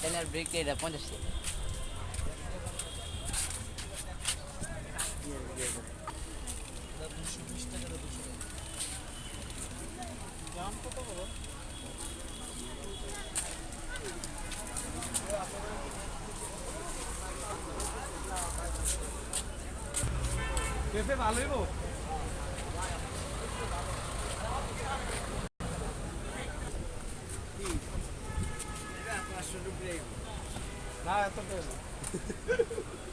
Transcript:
তেলের ব্রেক এটা পঞ্চাশ টাকা পেঁপে ভালো হইব grego. Não, eu tô vendo.